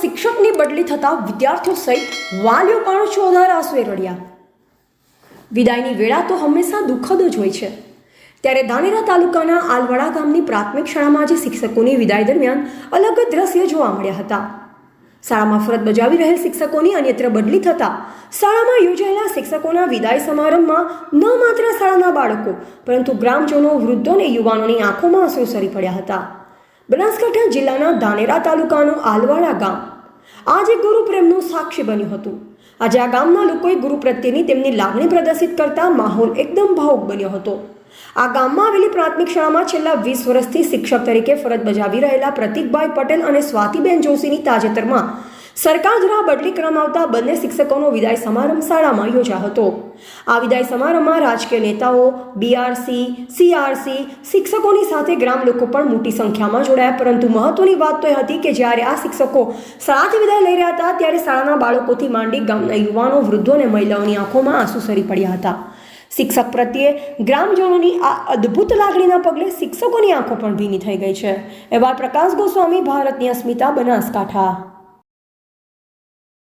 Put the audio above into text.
શિક્ષકની બદલી થતાં વિદ્યાર્થીઓ સહિત વાલીઓ પણ ચોધાર આંસુએ રડ્યા. વિદાયની વેળા તો હંમેશા દુઃખદ જ હોય છે. ત્યારે ધાનેરા તાલુકાના આલવાડા ગામની પ્રાથમિક શાળામાં આજે શિક્ષકોની વિદાય દરમિયાન અલગ જ દ્રશ્ય જોવા મળ્યા હતા. શાળામાં ફરજ બજાવી રહેલ શિક્ષકોની અન્યત્ર બદલી થતાં શાળામાં યોજાયેલા શિક્ષકોના વિદાય સમારંભમાં ન માત્ર શાળાના બાળકો, પરંતુ ગ્રામજનો, વૃદ્ધો અને યુવાનોની આંખોમાં આંસુ સરી પડ્યા હતા. બનાસકાંઠા જિલ્લાના ધાનેરા તાલુકાનું આલવાડા ગામ. આજે ગુરુપ્રેમનું સાક્ષી બન્યું હતું. આજે આ ગામના લોકોએ ગુરુ પ્રત્યેની તેમની લાગણી પ્રદર્શિત કરતા માહોલ એકદમ ભાવુક બન્યો હતો. આ ગામમાં આવેલી પ્રાથમિક શાળામાં છેલ્લા વીસ વર્ષથી શિક્ષક તરીકે ફરજ બજાવી રહેલા પ્રતિકભાઈ પટેલ અને સ્વાતિબેન જોશીની તાજેતરમાં સરકાર દ્વારા બદલી કરવામાં આવતા બંને શિક્ષકોનો વિદાય સમારંભ શાળામાં યોજાયો હતો. આ વિદાય સમારંભમાં રાજકીય નેતાઓ બીઆરસી સીઆરસી શિક્ષકોની સાથે ગ્રામ લોકો પણ મોટી સંખ્યામાં જોડાયા. પરંતુ મહત્વની વાત તો એ હતી કે જ્યારે આ શિક્ષકો શાળાથી વિદાય લઈ રહ્યા હતા, ત્યારે શાળાના બાળકોથી માંડી ગામના યુવાનો, વૃદ્ધો અને મહિલાઓની આંખોમાં આંસુ સરી પડ્યા હતા. શિક્ષક પ્રત્યે ગ્રામજનોની આ અદ્ભુત લાગણીના પગલે શિક્ષકોની આંખો પણ ભીની થઈ ગઈ છે. એવા પ્રકાશ ગોસ્વામી, ભારતની અસ્મિતા બનાસકાંઠા.